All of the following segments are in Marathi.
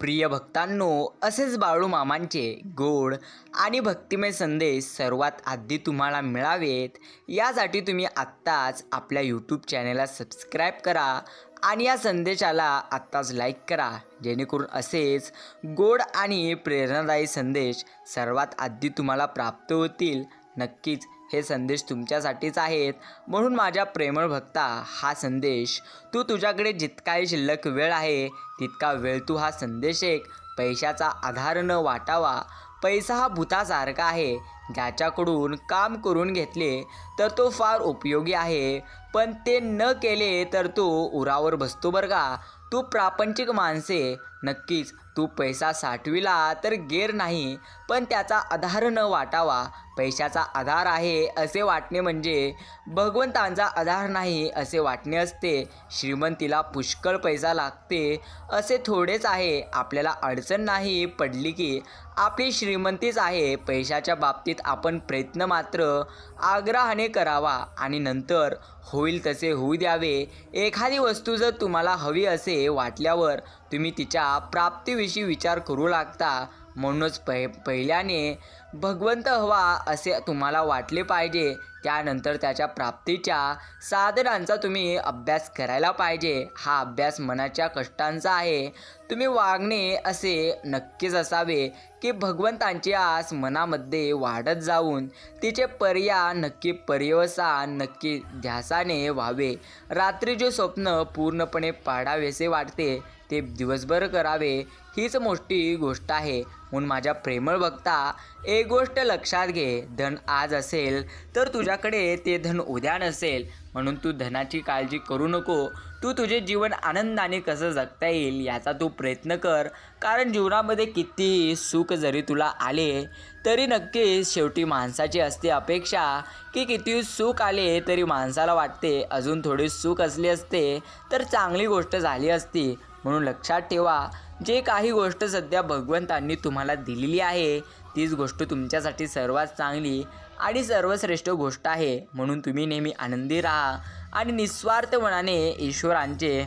प्रिय भक्तांनो असेच बाळू मामांचे गोड आणि भक्तिमय संदेश सर्वात आधी तुम्हाला मिळावेत. यासाठी तुम्ही आत्ताच आपल्या यूट्यूब चॅनेलला सबस्क्राईब करा आणि या संदेशाला आत्ताच लाईक करा. जेणेकरून असेच गोड आणि प्रेरणादायी संदेश सर्वात आधी तुम्हाला प्राप्त होतील. नक्कीच हे संदेश तुमच्यासाठीच आहेत. म्हणून माझ्या प्रेमळ भक्ता हा संदेश तू तुझ्याकडे जितकाही शिल्लक वेळ आहे तितका वेळ तू हा संदेश एक. पैशाचा आधार न वाटावा. पैसा हा भूतासारखा आहे. ज्याच्याकडून काम करून घेतले तर तो फार उपयोगी आहे. पण ते न केले तर तो उरावर बसतो बरं का? तू प्रापंचिक माणसे. नक्कीच तू पैसा साठविला तर गेर नाही. पण त्याचा आधार न वाटावा पैशाचा आधार आहे असे वाटणे म्हणजे भगवंतांचा आधार नाही असे वाटणे असते. श्रीमंतीला पुष्कळ पैसा लागते असे थोडेच आहे. आपल्याला अडचण नाही पडली की आपली श्रीमंतीच आहे. पैशाच्या बाबतीत आपण प्रयत्न मात्र आग्रहाने करावा आणि नंतर होईल तसे होऊ द्यावे. एखादी वस्तू जर तुम्हाला हवी असे वाटल्यावर तुम्ही तिच्या प्राप्तीविषयी विचार करू लागता. म्हणूनच पहि पहिल्याने भगवंत हवा असे तुम्हाला वाटले पाहिजे. त्यानंतर त्याच्या प्राप्तीच्या साधनांचा तुम्ही अभ्यास करायला पाहिजे. हा अभ्यास मनाच्या कष्टांचा आहे. तुम्ही वागणे असे नक्कीच असावे की भगवंतांची आस मनामध्ये वाढत जाऊन तिचे पर्या नक्की पर्यवसान नक्की ध्यासाने व्हावे. रात्री जे स्वप्न पूर्णपणे पाडावेसे वाटते ते दिवसभर करावे. हीच मोठी गोष्ट आहे. म्हणून माझ्या प्रेमळ भक्ता एक गोष्ट लक्षात घे धन आज असेल तर तुझ्याकडे ते धन उद्या नसेल. म्हणून तू धनाची काळजी करू नको. तू तुझे जीवन आनंदाने कसं जगता येईल याचा तू प्रयत्न कर. कारण जीवनामध्ये कितीही सुख जरी तुला आले तरी नक्कीच शेवटी माणसाची असते अपेक्षा. की किती सुख आले तरी माणसाला वाटते अजून थोडी सुख असली असते तर चांगली गोष्ट झाली असती. म्हणून लक्षात ठेवा जे काही गोष्ट सध्या भगवंतांनी तुम्हाला दिलेली आहे तीच गोष्ट तुमच्यासाठी सर्वात चांगली आणि सर्वश्रेष्ठ गोष्ट आहे. म्हणून तुम्ही नेहमी आनंदी राहा आणि निस्वार्थ मनाने ईश्वरांचे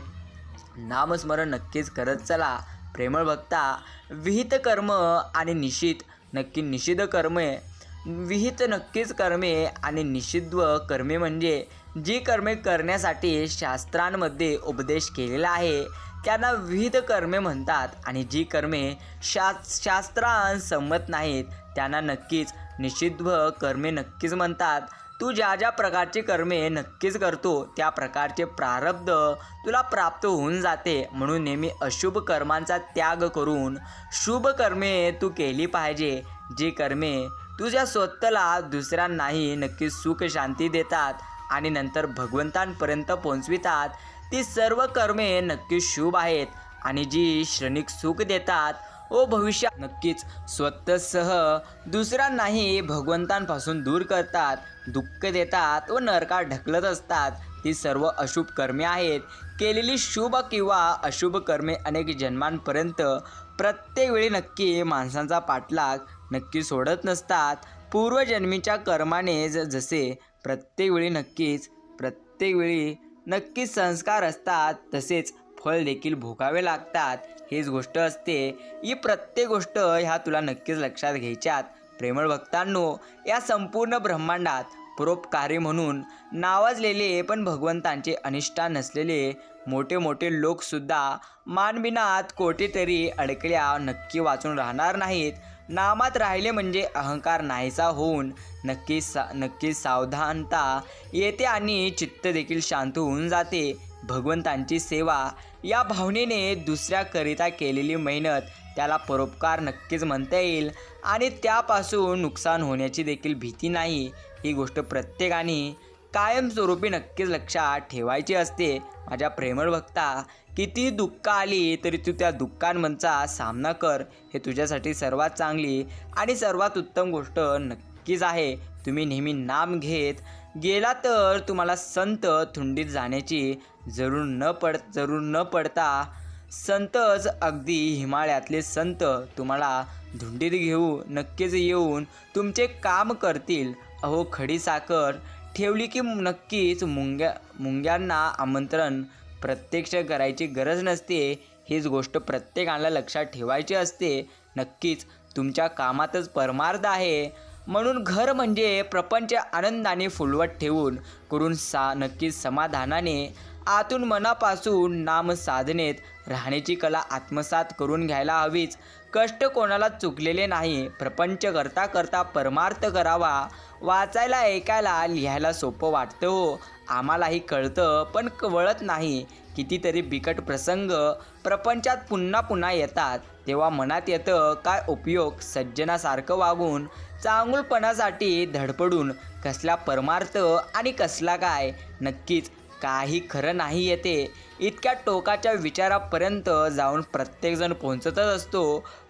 नामस्मरण नक्कीच करत चला. प्रेमळ भक्ता विहित कर्म आणि निशित नक्की निषिद्ध कर्मे विहित नक्कीच कर्मे आणि निषिद्ध कर्मे म्हणजे जी कर्मे करण्यासाठी शास्त्रांमध्ये उपदेश केलेला आहे त्यांना विविध कर्मे म्हणतात आणि जी कर्मे शास शास्त्रां संमत नाहीत त्यांना नक्कीच निषिद्ध कर्मे नक्कीच म्हणतात. तू ज्या ज्या प्रकारची कर्मे नक्कीच करतो त्या प्रकारचे प्रारब्ध तुला प्राप्त होऊन जाते. म्हणून नेहमी अशुभ कर्मांचा त्याग करून शुभ कर्मे तू केली पाहिजे. जी कर्मे तुझ्या स्वतःला दुसऱ्यांनाही नक्कीच सुख शांती देतात आणि नंतर भगवंतांपर्यंत पोहोचवितात ती सर्व कर्मे नक्कीच शुभ आहेत. आणि जी क्षणिक सुख देतात व भविष्यात नक्कीच स्वतःसह दुसऱ्यांनाही भगवंतांपासून दूर करतात दुःख देतात व नरकात ढकलत असतात. ती सर्व अशुभ कर्मे आहेत. केलेली शुभ किंवा अशुभ कर्मे अनेक जन्मांपर्यंत प्रत्येक वेळी नक्की माणसांचा पाठलाग नक्की सोडत नसतात. पूर्वजन्मीच्या कर्माने ज जसे प्रत्येक वेळी नक्कीच प्रत्येक वेळी नक्कीच संस्कार असतात तसेच फळ देखील भोगावे लागतात. हीच गोष्ट असते. ही प्रत्येक गोष्ट ह्या तुला नक्कीच लक्षात घ्यायच्यात. प्रेमळ भक्तांनो या संपूर्ण ब्रह्मांडात परोपकारी म्हणून नावाजलेले पण भगवंतांचे अनिष्ठा नसलेले मोठे मोठे लोकसुद्धा मानबिनात कोठेतरी अडकल्या नक्की वाचून राहणार नाहीत. नामात राहिले म्हणजे अहंकार नाहीसा होऊन नक्की सा नक्की सावधानता येते आणि चित्त देखील शांत होऊन जाते. भगवंतांची सेवा या भावनेने दुसऱ्याकरिता केलेली मेहनत त्याला परोपकार नक्कीच म्हणता येईल आणि त्यापासून नुकसान होण्याची देखील भीती नाही. ही गोष्ट प्रत्येकाने कायमस्वरूपी नक्कीच लक्षात ठेवायची असते. माझ्या प्रेमळ भक्ता किती दुःख आली तरी तू त्या दुःखांमनचा सामना कर. हे तुझ्यासाठी सर्वात चांगली आणि सर्वात उत्तम गोष्ट नक्कीच आहे. तुम्ही नेहमी नाम घेत गेला तर तुम्हाला संत थुंडीत जाण्याची जरूर न पड जरूर न पडता संतच अगदी हिमालयातले संत तुम्हाला धुंडीत घेऊ नक्कीच येऊन तुमचे काम करतील. अहो खडी साखर ठेवली की नक्कीच मुंग्या मुंग्यांना आमंत्रण प्रत्यक्ष करायची गरज नसते हीच गोष्ट प्रत्येकाला लक्षात ठेवायची असते. नक्कीच तुमच्या कामातच परमार्थ आहे. म्हणून घर म्हणजे प्रपंच आनंदाने फुलवत ठेवून करून सा नक्कीच समाधानाने आतून मनापासून नाम साधनेत राहण्याची कला आत्मसात करून घ्यायला हवीच. कष्ट कोणाला चुकलेले नाही प्रपंच करता करता परमार्थ करावा. वाचायला ऐकायला लिहायला सोपं वाटतं हो. आम्हालाही कळतं पण कळत नाही. कितीतरी बिकट प्रसंग प्रपंचात पुन्हा पुन्हा येतात. तेव्हा मनात येतं काय उपयोग सज्जनासारखं वागून चांगुलपणासाठी धडपडून कसला परमार्थ आणि कसला काय? नक्कीच काही खरं नाही येते. इतक्या टोकाच्या विचारापर्यंत जाऊन प्रत्येकजण पोहोचतच असतो.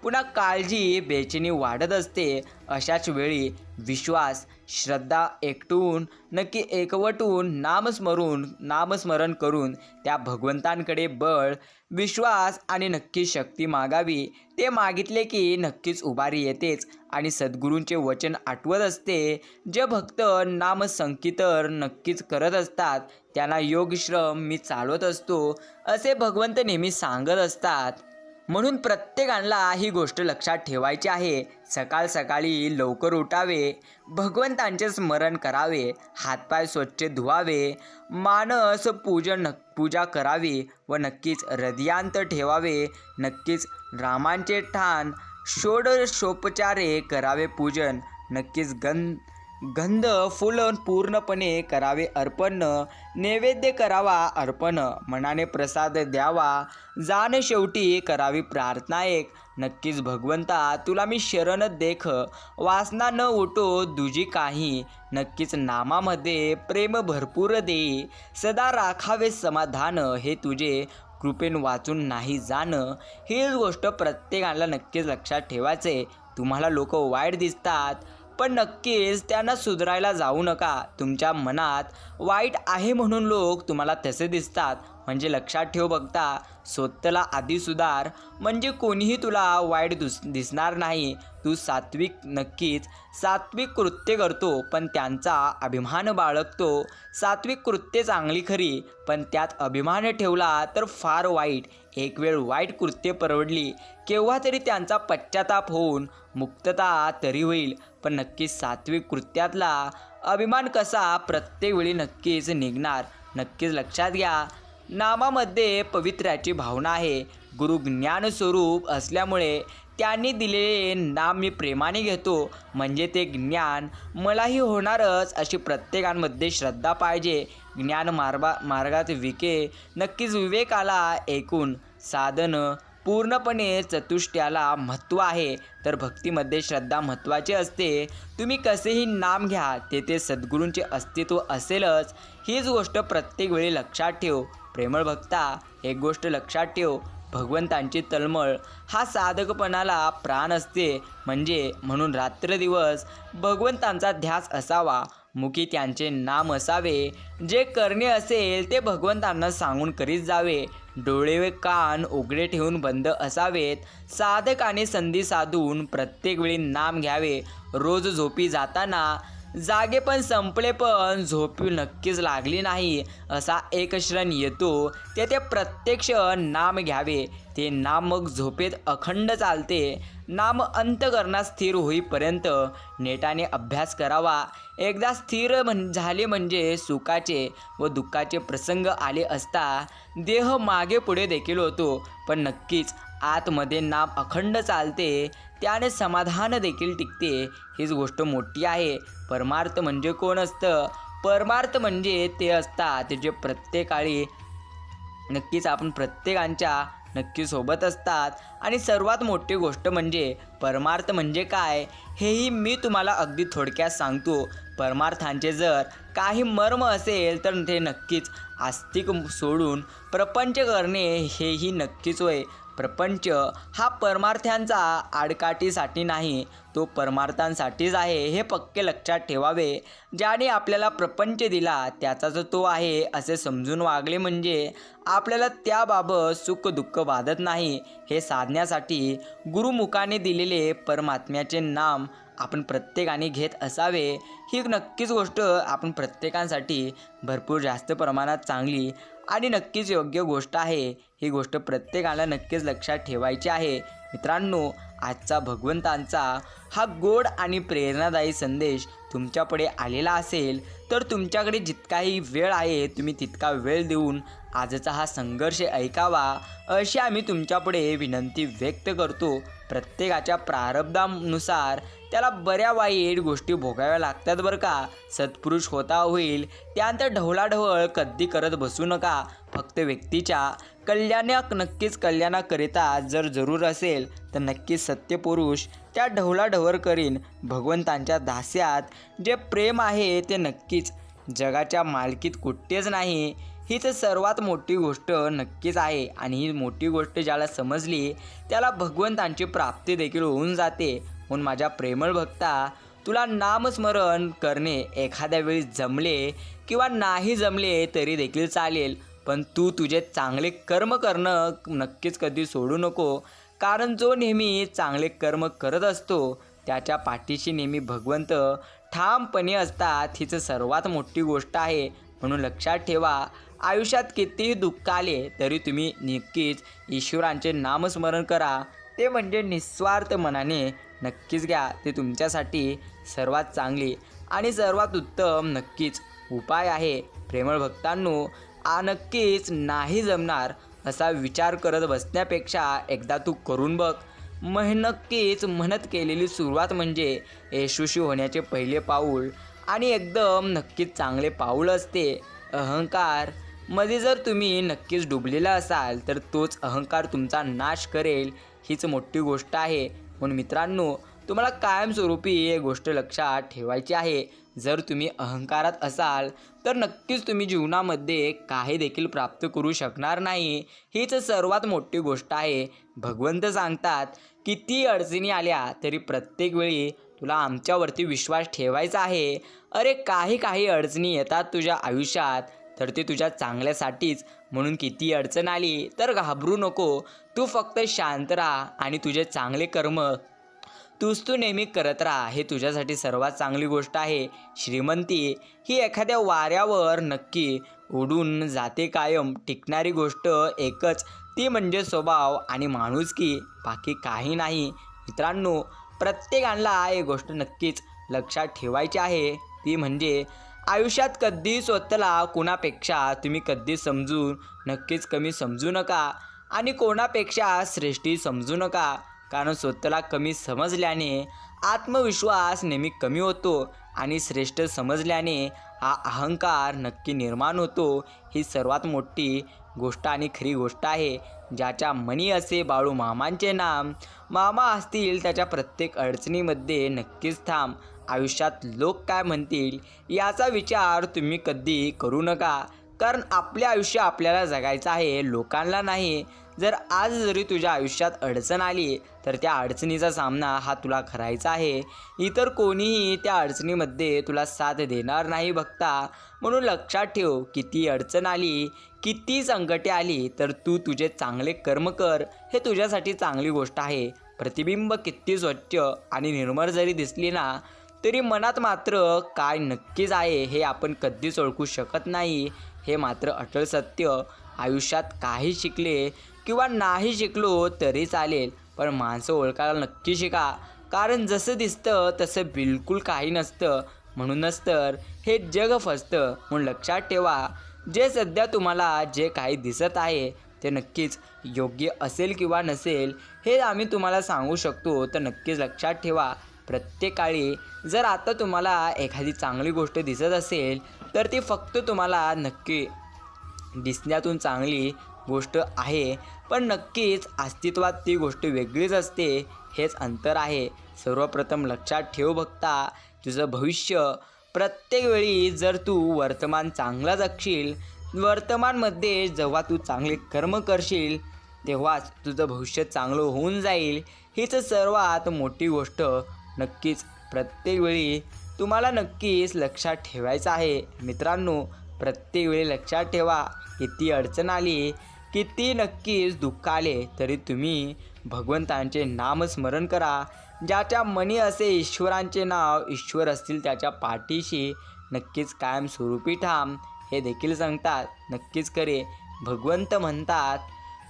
पुन्हा काळजी बेचैनी वाढत असते. अशाच वेळी विश्वास श्रद्धा एकटून नक्की एकवटून नामस्मरून नामस्मरण करून त्या भगवंतांकडे बळ विश्वास आणि नक्की शक्ती मागावी. ते मागितले की नक्कीच उभारी येतेच आणि सद्गुरूंचे वचन आठवत असते. जे भक्त नाम नक्कीच करत असतात त्यांना योगश्रम मी चालवत असतो. असे भगवंत नेहमी सांगत असतात. म्हणून प्रत्येकाला ही गोष्ट लक्षात ठेवायची आहे. सकाळ सकाळी लवकर उठावे भगवंतांचे स्मरण करावे हातपाय स्वच्छ धुवावे मानस पूजन पूजा करावी व नक्कीच हृदयांत ठेवावे नक्कीच रामांचे ठाण षोडशोपचारे करावे पूजन नक्कीच गंध गंध फुल पूर्णपणे करावे अर्पण नैवेद्य करावा अर्पण मनाने प्रसाद द्यावा जाण शेवटी करावी प्रार्थना एक. नक्कीच भगवंता तुला मी शरण देख. वासना न उठो दुजी काही. नक्कीच नामामध्ये प्रेम भरपूर दे. सदा राखावे समाधान हे तुझे कृपेन वाचून नाही जाणं. हीच गोष्ट प्रत्येकाला नक्कीच लक्षात ठेवायचे तुम्हाला लोक वाईट दिसतात पण नक्कीच त्यांना सुधारायला जाऊ नका. तुमच्या मनात वाईट आहे म्हणून लोक तुम्हाला तसे दिसतात. म्हणजे लक्षात ठेव बघता स्वतःला आधी सुधार. म्हणजे कोणीही तुला वाईट दुस दिसणार नाही. तू सात्विक नक्कीच. सात्विक कृत्य करतो पण त्यांचा अभिमान बाळगतो. सात्विक कृत्य चांगली खरी पण त्यात अभिमान ठेवला तर फार वाईट. एक वेळ वाईट कृत्य परवडली केव्हा तरी त्यांचा पश्चाताप होऊन मुक्तता तरी होईल. पण नक्कीच सात्विक कृत्यातला अभिमान कसा प्रत्येक वेळी नक्कीच निघणार. नक्कीच लक्षात घ्या. नामामध्ये पवित्र्याची भावना आहे. गुरु ज्ञानस्वरूप असल्यामुळे त्यांनी दिलेले नाम मी प्रेमाने घेतो. म्हणजे ते ज्ञान मलाही होणारच अशी प्रत्येकांमध्ये श्रद्धा पाहिजे. ज्ञान मार्गा मार्गात विके नक्कीच विवेकाला ऐकून साधनं पूर्णपणे चतुष्ट्याला महत्त्व आहे. तर भक्तीमध्ये श्रद्धा महत्त्वाची असते. तुम्ही कसेही नाम घ्या तेथे सद्गुरूंचे अस्तित्व असेलच. हीच गोष्ट प्रत्येक वेळी लक्षात ठेव. प्रेमळ भक्ता एक गोष्ट लक्षात ठेव भगवंतांची तळमळ हा साधकपणाला प्राण असते. म्हणजे म्हणून रात्रदिवस भगवंतांचा ध्यास असावा. मुखी त्यांचे नाम असावे. जे करणे असेल ते भगवंतांना सांगून करीत जावे. डोळे व कान उघडे ठेवून बंद असावेत. साधकाने संधी साधून प्रत्येक वेळी नाम घ्यावे. रोज झोपी जाताना जागे पण संपले पण झोपी नक्कीच लागली नाही असा एक क्षण येतो. तेथे प्रत्यक्ष नाम घ्यावे. ते नाम मग झोपेत अखंड चालते. नाम अंतकरणात स्थिर होईपर्यंत नेटाने अभ्यास करावा. एकदा स्थिर म्हण झाले म्हणजे सुखाचे व दुःखाचे प्रसंग आले असता देह मागे पुढे देखील होतो. पण नक्कीच आतमध्ये नाम अखंड चालते. त्याने समाधान देखील टिकते. हीच गोष्ट मोठी आहे. परमार्थ म्हणजे कोण असतं? परमार्थ म्हणजे ते असतात जे प्रत्येकाळी नक्कीच आपण प्रत्येकांच्या नक्की सोबत असतात. आणि सर्वात मोठी गोष्ट म्हणजे परमार्थ म्हणजे काय? हेही मी तुम्हाला अगदी थोडक्यात सांगतो. परमार्थांचे जर काही मर्म असेल तर ते नक्कीच आस्तिक सोडून प्रपंच करणे हेही नक्कीच होय. प्रपंच हा परमार्थ्यांचा आडकाठीसाठी नाही तो परमार्थांसाठीच आहे हे पक्के लक्षात ठेवावे. ज्याने आपल्याला प्रपंच दिला त्याचाच तो आहे असे समजून वागले म्हणजे आपल्याला त्याबाबत सुख दुःख बाधत नाही. हे साधण्यासाठी गुरुमुखाने दिलेले परमात्म्याचे नाम आपण प्रत्येकाने घेत असावे. ही नक्कीच गोष्ट आपण प्रत्येकांसाठी भरपूर जास्त प्रमाणात चांगली आणि नक्कीच योग्य गोष्ट आहे. ही गोष्ट प्रत्येकाला नक्कीच लक्षात ठेवायची आहे. मित्रांनो आजचा भगवंतांचा हा गोड आणि प्रेरणादायी संदेश तुमच्यापुढे आलेला असेल तर तुमच्याकडे जितकाही वेळ आहे तुम्ही तितका वेळ देऊन आजचा हा संघर्ष ऐकावा अशी आम्ही तुमच्यापुढे विनंती व्यक्त करतो. प्रत्येकाच्या प्रारब्धानुसार त्याला बऱ्या वाईट गोष्टी भोगाव्या लागतात बरं का. सत्पुरुष होता होईल त्यानंतर ढवळाढवळ कधी करत बसू नका. फक्त व्यक्तीच्या कल्याणाक नक्कीच कल्याणाकरिता जर जरूर असेल तर नक्कीच सत्यपुरुष त्या ढवळाढवळ करीन. भगवंतांच्या दास्यात जे प्रेम आहे ते नक्कीच जगाच्या मालकीत कुठेच नाही. हीच सर्वात मोठी गोष्ट नक्कीच आहे आणि ही मोठी गोष्ट ज्याला समजली त्याला भगवंतांची प्राप्ती देखील होऊन जाते. म्हणून माझ्या प्रेमळ भक्ता तुला नामस्मरण करणे एखाद्या वेळी जमले किंवा नाही जमले तरी देखील चालेल. पण तू तुझे चांगले कर्म करणं नक्कीच कधी सोडू नको. कारण जो नेहमी चांगले कर्म करत असतो त्याच्या पाठीशी नेहमी भगवंत ठामपणे असतात हीच सर्वात मोठी गोष्ट आहे. म्हणून लक्षात ठेवा आयुष्यात कितीही दुःख आले तरी तुम्ही नक्कीच ईश्वरांचे नामस्मरण करा. ते म्हणजे निस्वार्थ मनाने नक्कीच घ्या. ते तुमच्यासाठी सर्वात चांगली आणि सर्वात उत्तम नक्कीच उपाय आहे. प्रेमळ भक्तांनो आ नक्कीच नाही जमणार असा विचार करत बसण्यापेक्षा एकदा तू करून बघ. मह नक्कीच म्हणत केलेली सुरुवात म्हणजे यशस्वी होण्याचे पहिले पाऊल आणि एकदम नक्कीच चांगले पाऊल असते. अहंकारमध्ये जर तुम्ही नक्कीच डुबलेला असाल तर तोच अहंकार तुमचा नाश करेल. हीच मोठी गोष्ट आहे. म्हणून मित्रांनो तुम्हाला कायमस्वरूपी एक गोष्ट लक्षात ठेवायची आहे. जर तुम्ही अहंकारात असाल तर नक्कीच तुम्ही जीवनामध्ये काही देखील प्राप्त करू शकणार नाही. हीच सर्वात मोठी गोष्ट आहे. भगवंत सांगतात किती अडचणी आल्या तरी प्रत्येक वेळी तुला आमच्यावरती विश्वास ठेवायचा आहे. अरे काही काही अडचणी येतात तुझ्या आयुष्यात. तर ते तुझ्या चांगल्यासाठीच म्हणून किती अडचण आली तर घाबरू नको. तू फक्त शांत राहा आणि तुझे चांगले कर्म तूच तू नेहमी करत राहा. हे तुझ्यासाठी सर्वात चांगली गोष्ट आहे. श्रीमंती ही एखाद्या वाऱ्यावर नक्की उडून जाते कायम. टिकणारी गोष्ट एकच ती म्हणजे स्वभाव आणि माणुसकी बाकी काही नाही. मित्रांनो प्रत्येकाला एक गोष्ट नक्कीच लक्षात ठेवायची आहे. ती म्हणजे आयुष्यात कधी स्वतःला कुणापेक्षा तुम्ही कधी समजून नक्कीच कमी समजू नका आणि कोणापेक्षा श्रेष्ठी समजू नका. कारण स्वतःला कमी समजल्याने आत्मविश्वास नेहमी कमी होतो आणि श्रेष्ठ समजल्याने हा अहंकार नक्की निर्माण होतो. ही सर्वात मोठी गोष्ट आणि खरी गोष्ट आहे. ज्याच्या म्हणी असे बाळू मामांचे नाम. मामा असतील त्याच्या प्रत्येक अडचणीमध्ये नक्कीच थांब. आयुष्यात लोक काय म्हणतील याचा विचार तुम्ही कधी करू नका. कारण आपले आयुष्य आपल्याला जगायचं आहे लोकांना नाही. जर आज जरी तुझ्या आयुष्यात अडचण आली तर त्या अडचणीचा सामना हा तुला करायचा आहे. इतर कोणीही त्या अडचणीमध्ये तुला साथ देणार नाही बघता. म्हणून लक्षात ठेव किती अडचण आली किती संकटे आली तर तू तुझे चांगले कर्म कर. हे तुझ्यासाठी चांगली गोष्ट आहे. प्रतिबिंब किती स्वच्छ आणि निर्मळ जरी दिसली ना तरी मनात मात्र काय नक्कीच आहे हे आपण कधीच ओळखू शकत नाही. हे मात्र अटल सत्य. आयुष्यात काही शिकले किंवा नाही शिकलो तरी चालेल पण माणसं ओळखायला नक्की शिका. कारण जसं दिसतं तसं बिलकुल काही नसतं. म्हणूनच तर हे जग फसतं. म्हणून लक्षात ठेवा. जे सध्या तुम्हाला जे काही दिसत आहे ते नक्कीच योग्य असेल किंवा नसेल हे आम्ही तुम्हाला सांगू शकतो. तर नक्कीच लक्षात ठेवा. प्रत्येकाळी जर आता तुम्हाला एखादी चांगली गोष्ट दिसत असेल तर ती फक्त तुम्हाला नक्की दिसण्यातून चांगली गोष्ट आहे. पण नक्कीच अस्तित्वात ती गोष्ट वेगळीच असते. हेच अंतर आहे. सर्वप्रथम लक्षात ठेव बघता तुझं भविष्य प्रत्येक वेळी जर तू वर्तमान चांगला जगशील वर्तमानमध्ये जेव्हा तू चांगले कर्म करशील तेव्हाच तुझं भविष्य चांगलं होऊन जाईल. हीच सर्वात मोठी गोष्ट. नक्कीच प्रत्येक वेळी तुम्हाला नक्कीच लक्षात ठेवायचं आहे. मित्रांनो प्रत्येक वेळी लक्षात ठेवा. किती अडचण आली किती नक्कीच दुःख आले तरी तुम्ही भगवंतांचे नामस्मरण करा. ज्याच्या मनी असे ईश्वरांचे नाव ईश्वर असतील त्याच्या पाठीशी नक्कीच कायमस्वरूपी ठाम. हे देखील सांगतात. नक्कीच करे भगवंत म्हणतात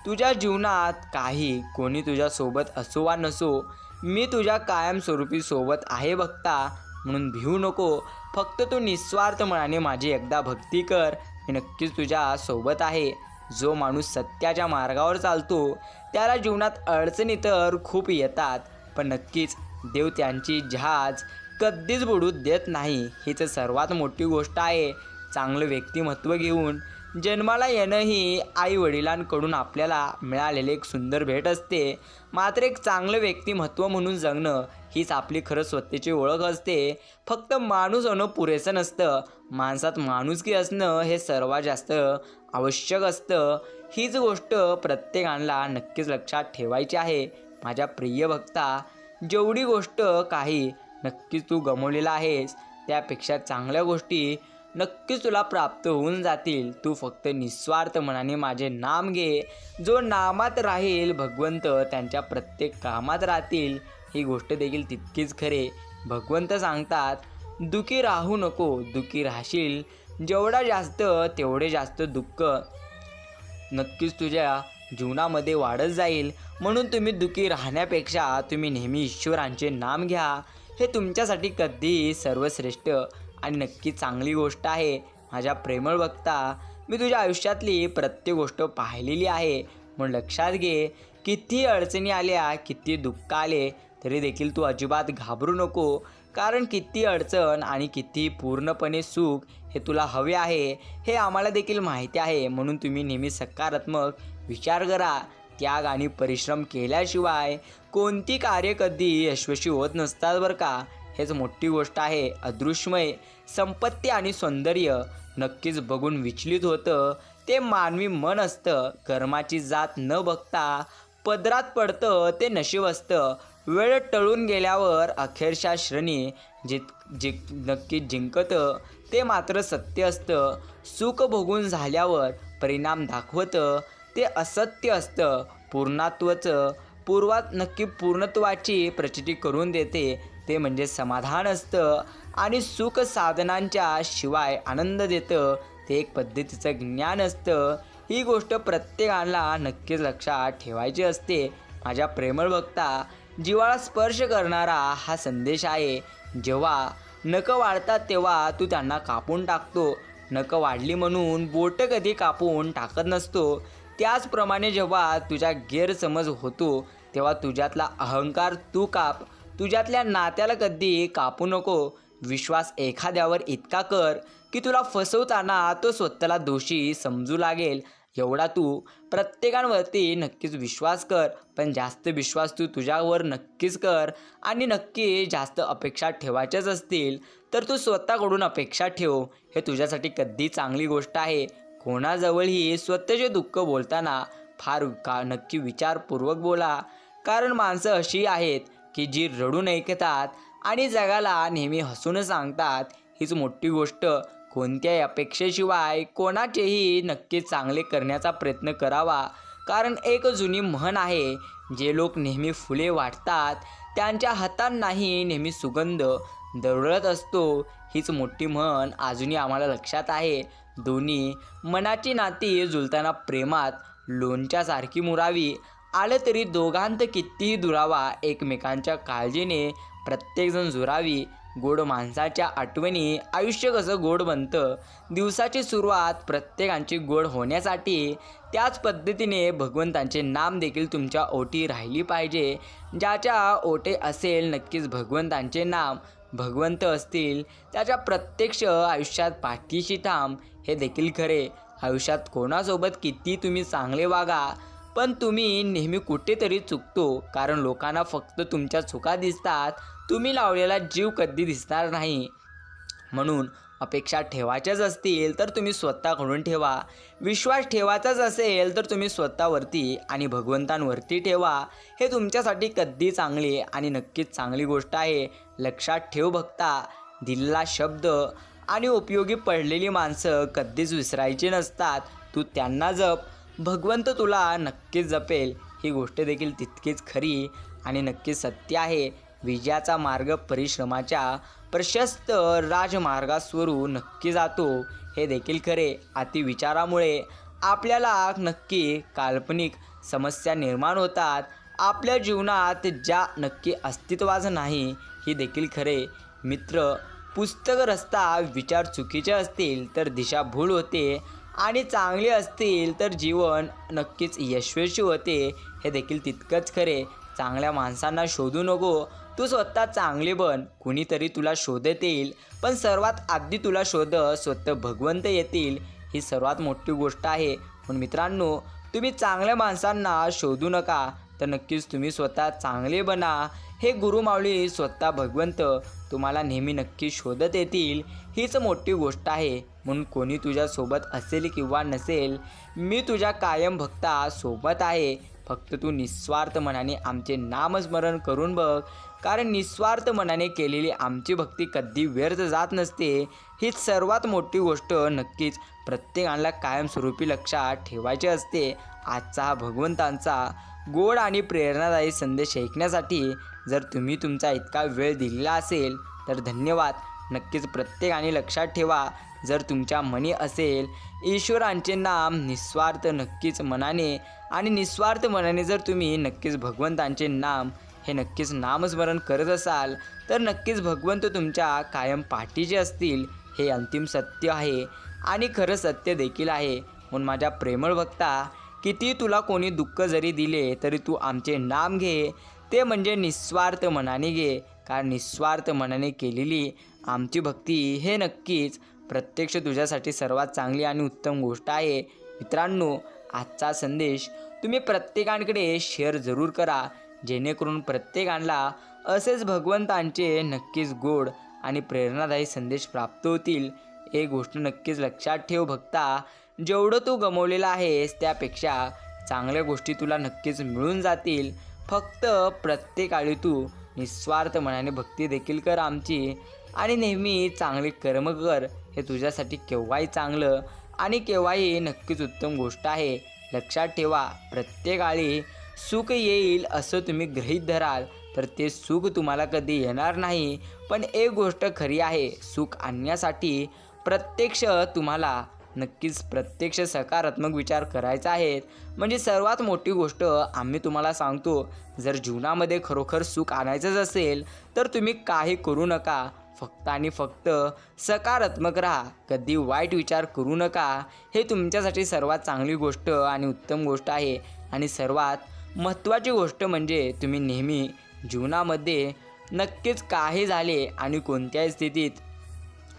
तुझ्या जीवनात काही कोणी तुझ्यासोबत असो वा नसो मी तुझ्या कायमस्वरूपी सोबत आहे बघता म्हणून भिवू नको. फक्त तू निस्वार्थ मनाने माझी एकदा भक्ती कर. मी नक्कीच तुझ्या सोबत आहे. जो माणूस सत्याच्या मार्गावर चालतो त्याला जीवनात अडचणी तर खूप येतात पण नक्कीच देव त्यांची जहाज कधीच बुडू देत नाही. हीच सर्वात मोठी गोष्ट आहे. चांगलं व्यक्तिमत्व घेऊन जन्माला येणं ही आई वडिलांकडून आपल्याला मिळालेली एक सुंदर भेट असते. मात्र एक चांगलं व्यक्तिमत्व म्हणून जगणं हीच आपली खरं स्वतःची ओळख असते. फक्त माणूस होणं पुरेसं नसतं. माणसात माणुसकी असणं हे सर्वात जास्त आवश्यक असतं. हीच गोष्ट प्रत्येकाला नक्कीच लक्षात ठेवायची आहे. माझ्या प्रिय भक्ता जेवढी गोष्ट काही नक्कीच तू गमवलेला आहेस त्यापेक्षा चांगल्या गोष्टी नक्कीच तुला प्राप्त होऊन जातील. तू फक्त निस्वार्थ मनाने माझे नाम घे. जो नामात राहील भगवंत त्यांच्या प्रत्येक कामात राहतील. ही गोष्ट देखील तितकीच खरे. भगवंत सांगतात दुखी राहू नको दुखी राहशील. जेवढा जास्त तेवढे जास्त दुःख. नक्कीच तुझ्या जीवनामध्ये वाढत जाईल. म्हणून तुम्ही दुःखी राहण्यापेक्षा तुम्ही नेहमी ईश्वरांचे नाम घ्या. हे तुमच्यासाठी कधीही सर्वश्रेष्ठ. आणि नक्की चांगली गोष्ट आहे. माझ्या प्रेमळ बघता मी तुझ्या आयुष्यातली प्रत्येक गोष्ट पाहिलेली आहे. म्हणून लक्षात घे किती अडचणी आल्या किती दुःख आले तरी देखील तू अजिबात घाबरू नको. कारण किती अडचण आणि किती पूर्णपणे सुख हे तुला हवे आहे हे आम्हाला देखील माहिती आहे. म्हणून तुम्ही नेहमी सकारात्मक विचार करा. त्याग आणि परिश्रम केल्याशिवाय कोणती कार्य कधी यशस्वी होत नसतात बरं का. हेच मोठी गोष्ट आहे. अदृश्यमय संपत्ती आणि सौंदर्य नक्कीच बघून विचलित होतं. ते मानवी मन असतं. कर्माची जात न बघता पदरात पडतं ते नशीब असतं. वेळ टळून गेल्यावर अखेरच्या श्रेणी जित जिक नक्की जिंकतं ते मात्र सत्य असतं. सुख भोगून झाल्यावर परिणाम दाखवतं ते असत्य असतं. पूर्णत्वचं पूर्वात नक्की पूर्णत्वाची प्रचिती करून देते. ते म्हणजे समाधान असतं आणि सुख साधनांच्या शिवाय आनंद देतं. ते एक पद्धतीचं ज्ञान असतं. ही गोष्ट प्रत्येकाला नक्कीच लक्षात ठेवायची असते. माझ्या प्रेमळ बघता जीवाला स्पर्श करणारा हा संदेश आहे जेव्हा नकं वाढतात तेव्हा तू त्यांना कापून टाकतो. नकं वाढली म्हणून बोटं कधी कापून टाकत नसतो. त्याचप्रमाणे जेव्हा तुझ्या गैरसमज होतो तेव्हा तुझ्यातला अहंकार तू काप. तुझ्यातल्या नात्याला कधी कापू नको. विश्वास एखाद्यावर इतका कर की तुला फसवताना तो स्वतःला दोषी समजू लागेल. एवढा तू. प्रत्येकांवरती नक्कीच विश्वास कर पण जास्त विश्वास तू तुझ्यावर नक्कीच कर. आणि नक्की जास्त अपेक्षा ठेवायच्याच असतील तर तू स्वतःकडून अपेक्षा ठेव. हे तुझ्यासाठी कधी चांगली गोष्ट आहे. कोणाजवळही स्वतःचे दुःख बोलताना फार का नक्की विचारपूर्वक बोला. कारण माणसं अशी आहेत की जी रडून ऐकतात आणि जगाला नेहमी हसून सांगतात हीच मोठी गोष्ट. कोणत्याही अपेक्षेशिवाय कोणाचेही नक्की चांगले करण्याचा प्रयत्न करावा. कारण एक जुनी म्हण आहे जे लोक नेहमी फुले वाटतात त्यांच्या हातांनाही नेहमी सुगंध. दरवळत असतो हीच मोठी म्हण अजूनही आम्हाला लक्षात आहे. दोन्ही मनाची नाती जुलताना प्रेमात लोणच्यासारखी मुरावी. आलं तरी दोघांत कितीही दुरावा एकमेकांच्या काळजीने प्रत्येकजण जुरावी. गोड माणसाच्या आठवणी आयुष्य कसं गोड बनतं? दिवसाची सुरुवात प्रत्येकांची गोड होण्यासाठी. त्याच पद्धतीने भगवंतांचे नाम देखील तुमच्या ओटी राहिली पाहिजे. ज्याच्या ओटे असेल नक्कीच भगवंतांचे नाम. भगवंत असतील त्याच्या प्रत्यक्ष आयुष्यात पाठीशी थांब हे देखील खरे. आयुष्यात कोणासोबत किती तुम्ही चांगले वागा? पण तुम्ही नेहमी कुठेतरी चुकतो कारण लोकांना फक्त तुमच्या चुका दिसतात. तुम्ही लावलेला जीव कधी दिसणार नाही. म्हणून अपेक्षा ठेवायच्याच असतील तर तुम्ही स्वतःकडून ठेवा. विश्वास ठेवायचाच असेल तर तुम्ही स्वतःवरती आणि भगवंतांवरती ठेवा. हे तुमच्यासाठी कधी चांगले आणि नक्कीच चांगली गोष्ट आहे. लक्षात ठेव बघता दिलेला शब्द आणि उपयोगी पडलेली माणसं कधीच विसरायची नसतात. तू त्यांना जप. भगवंत तुला नक्कीच जपेल. ही गोष्ट देखील तितकीच खरी आणि नक्कीच सत्य आहे. विजयाचा मार्ग परिश्रमाच्या प्रशस्त राजमार्गास्वरू नक्की जातो. हे देखील खरे. अतिविचारामुळे आपल्याला नक्की काल्पनिक समस्या निर्माण होतात. आपल्या जीवनात ज्या नक्की अस्तित्वाचं नाही ही देखील खरे. मित्र पुस्तक रस्ता विचार चुकीचे असतील तर दिशाभूल होते. आणि चांगले असतील तर जीवन नक्कीच यशस्वी होते. हे देखील तितकंच खरे. चांगल्या माणसांना शोधू नको. तू स्वतः चांगले बन. कुणीतरी तुला शोधत येईल पण सर्वात आधी तुला शोध. स्वतः भगवंत येतील. ही सर्वात मोठी गोष्ट आहे. पण मित्रांनो तुम्ही चांगल्या माणसांना शोधू नका. तर नक्कीच तुम्ही स्वतः चांगले बना. हे गुरुमावळी स्वतः भगवंत तुम्हाला नेहमी नक्की शोधत येतील. हीच मोठी गोष्ट आहे. म्हणून कोणी तुझ्यासोबत असेल किंवा नसेल मी तुझ्या कायम भक्ता सोबत आहे. फक्त तू निस्वार्थ मनाने आमचे नामस्मरण करून बघ. कारण निस्वार्थ मनाने केलेली आमची भक्ती कधी व्यर्थ जात नसते. हीच सर्वात मोठी गोष्ट नक्कीच प्रत्येकाला कायमस्वरूपी लक्षात ठेवायचे असते. आजचा हा भगवंतांचा गोड आणि प्रेरणादायी संदेश ऐकण्यासाठी जर तुम्ही तुमचा इतका वेळ दिलेला असेल तर धन्यवाद. नक्कीच प्रत्येकाने लक्षात ठेवा. जर तुमच्या मनी असेल ईश्वरांचे नाम निस्वार्थ नक्कीच मनाने आणि निस्वार्थ मनाने जर तुम्ही नक्कीच भगवंतांचे नाम हे नक्कीच नामस्मरण करत असाल तर नक्कीच भगवंत तुमच्या कायम पाठीचे असतील हे अंतिम सत्य आहे आणि खरं सत्य देखील आहे. म्हणून माझ्या प्रेमळ भक्ता किती तुला कोणी दुःख जरी दिले तरी तू आमचे नाम घे. ते म्हणजे निस्वार्थ मनाने घे कारण निस्वार्थ मनाने केलेली आमची भक्ती हे नक्कीच प्रत्यक्ष तुझ्यासाठी सर्वात चांगली आणि उत्तम गोष्ट आहे. मित्रांनो आजचा संदेश तुम्ही प्रत्येकांकडे शेअर जरूर करा. जेणेकरून प्रत्येकांना असेच भगवंतांचे नक्कीच गोड आणि प्रेरणादायी संदेश प्राप्त होतील. एक गोष्ट नक्कीच लक्षात ठेव भक्ता. जेवढं तू गमवलेलं आहेस त्यापेक्षा चांगल्या गोष्टी तुला नक्कीच मिळून जातील. फक्त प्रत्येक आळी तू निस्वार्थ मनाने भक्ती देखील कर आमची. आणि नेहमी चांगली कर्म कर हे तुझ्यासाठी केव्हाही चांगलं आणि केव्हाही नक्कीच उत्तम गोष्ट आहे. लक्षात ठेवा प्रत्येकाळी सुख येईल असं तुम्ही गृहीत धराल तर ते सुख तुम्हाला कधी येणार नाही. पण एक गोष्ट खरी आहे सुख आणण्यासाठी प्रत्यक्ष तुम्हाला नक्कीच प्रत्यक्ष सकारात्मक विचार करायचा आहेत म्हणजे सर्वात मोठी गोष्ट आम्ही तुम्हाला सांगतो जर जीवनामध्ये खरोखर सुख आणायचंच असेल तर तुम्ही काही करू नका. फक्त आणि फक्त सकारात्मक राहा. कधी वाईट विचार करू नका. हे तुमच्यासाठी सर्वात चांगली गोष्ट आणि उत्तम गोष्ट आहे. आणि सर्वात महत्त्वाची गोष्ट म्हणजे तुम्ही नेहमी जीवनामध्ये नक्कीच काही झाले आणि कोणत्याही स्थितीत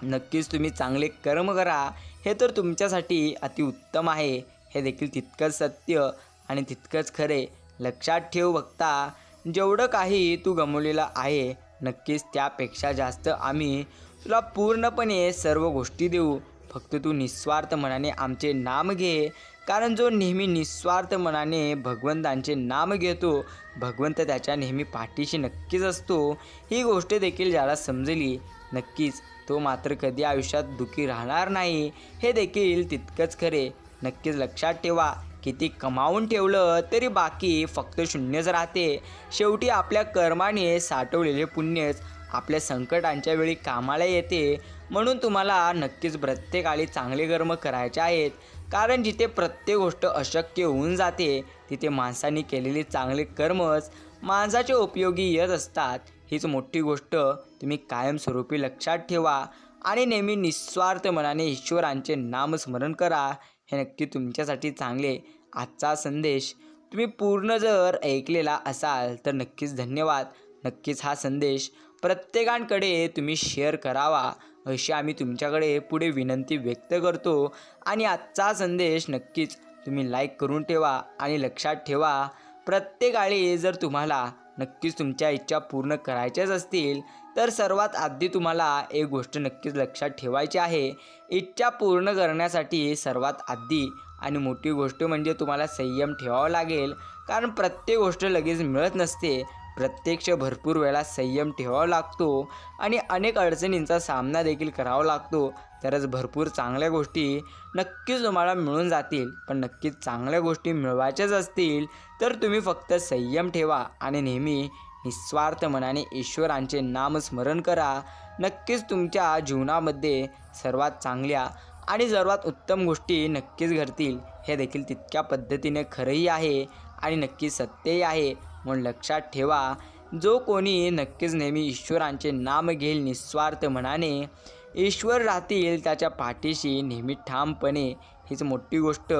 नक्कीच तुम्ही चांगले कर्म करा. हे तर तुमच्यासाठी अतिउत्तम आहे. हे देखील तितकंच सत्य आणि तितकंच खरे. लक्षात ठेव बघता जेवढं काही तू गमवलेलं आहे नक्कीच त्यापेक्षा जास्त आम्ही तुला पूर्णपणे सर्व गोष्टी देऊ. फक्त तू निस्वार्थ मनाने आमचे नाम घे. कारण जो नेहमी निस्वार्थ मनाने भगवंतांचे नाम घेतो भगवंत त्याच्या नेहमी पाठीशी नक्कीच असतो. ही गोष्ट देखील ज्याला समजली. नक्कीच तो मात्र कधी आयुष्यात दुखी राहणार नाही. हे देखील तितकंच खरे. नक्कीच लक्षात ठेवा. किती कमावून ठेवलं तरी बाकी फक्त शून्यच राहते. शेवटी आपल्या कर्माने साठवलेले पुण्यच आपल्या संकटांच्या वेळी कामाला येते. म्हणून तुम्हाला नक्कीच प्रत्येकाळी चांगले कर्म करायचे आहेत. कारण जिथे प्रत्येक गोष्ट अशक्य होऊन जाते तिथे माणसाने केलेले चांगले कर्मच माणसाचे उपयोगी येत असतात. हीच मोठी गोष्ट. तुम्ही कायमस्वरूपी लक्षात ठेवा आणि नेहमी निस्वार्थ मनाने ईश्वरांचे नामस्मरण करा. हे नक्की तुमच्यासाठी चांगले आजचा संदेश तुम्ही पूर्ण जर ऐकलेला असाल तर नक्कीच धन्यवाद. नक्कीच हा संदेश प्रत्येकांकडे तुम्ही शेअर करावा. अशी आम्ही तुमच्याकडे पुढे विनंती व्यक्त करतो. आणि आजचा संदेश नक्कीच तुम्ही लाईक करून ठेवा आणि लक्षात ठेवा. प्रत्येकाळी जर तुम्हाला नक्कीच तुमच्या इच्छा पूर्ण करायच्याच असतील तर सर्वात आधी तुम्हाला एक गोष्ट नक्कीच लक्षात ठेवायची आहे. इच्छा पूर्ण करण्यासाठी सर्वात आधी आणि मोठी गोष्ट म्हणजे तुम्हाला संयम ठेवावा लागेल. कारण प्रत्येक गोष्ट लगेच मिळत नसते. प्रत्यक्ष भरपूर वेळा संयम ठेवावा लागतो आणि अनेक अडचणींचा सामना देखील करावा लागतो. तरच भरपूर चांगल्या गोष्टी नक्कीच तुम्हाला मिळून जातील. पण नक्कीच चांगल्या गोष्टी मिळवायच्याच असतील. तर तुम्ही फक्त संयम ठेवा आणि नेहमी निस्वार्थ मनाने ईश्वरांचे नामस्मरण करा. नक्कीच तुमच्या जीवनामध्ये सर्वात चांगल्या आणि सर्वात उत्तम गोष्टी नक्कीच घडतील. हे देखील तितक्या पद्धतीने खरंही आहे आणि नक्कीच सत्यही आहे. म्हणून लक्षात ठेवा जो कोणी नक्कीच नेहमी ईश्वरांचे नाम घेईल निस्वार्थ मनाने ईश्वर राहतील त्याच्या पाठीशी नेहमी ठामपणे हीच मोठी गोष्ट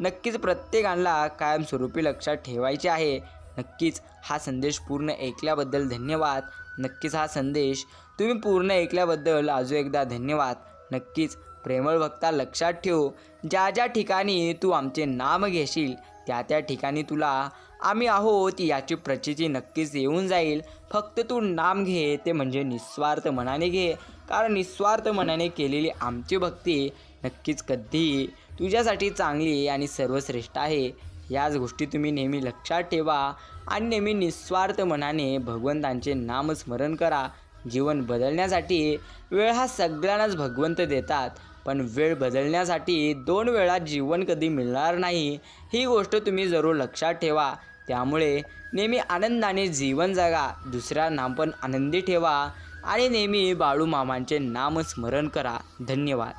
नक्कीच प्रत्येकाला कायमस्वरूपी लक्षात ठेवायची आहे. नक्कीच हा संदेश पूर्ण ऐकल्याबद्दल धन्यवाद. नक्कीच हा संदेश तुम्ही पूर्ण ऐकल्याबद्दल अजून एकदा धन्यवाद. नक्कीच प्रेमळ भक्ता लक्षात ठेव. ज्या ज्या ठिकाणी तू आमचे नाम घेशील त्या त्या ठिकाणी तुला आम्ही आहोत याची प्रचिती नक्कीच येऊन जाईल. फक्त तू नाम घे ते म्हणजे निस्वार्थ मनाने घे. कारण निस्वार्थ मनाने केलेली आमची भक्ती नक्कीच कधीही तुझ्यासाठी चांगली आणि सर्वश्रेष्ठ आहे. याच गोष्टी तुम्ही नेहमी लक्षात ठेवा आणि नेहमी निस्वार्थ मनाने भगवंतांचे नामस्मरण करा. जीवन बदलण्यासाठी वेळ हा सगळ्यांनाच भगवंत देतात. पण वेळ बदलण्यासाठी दोन वेळा जीवन कधी मिळणार नाही ही गोष्ट तुम्ही जरूर लक्षात ठेवा. त्यामुळे नेहमी आनंदाने जीवन जगा दुसऱ्यांना पण आनंदी ठेवा आणि नेहमी बाळू मामांचे नामस्मरण करा. धन्यवाद.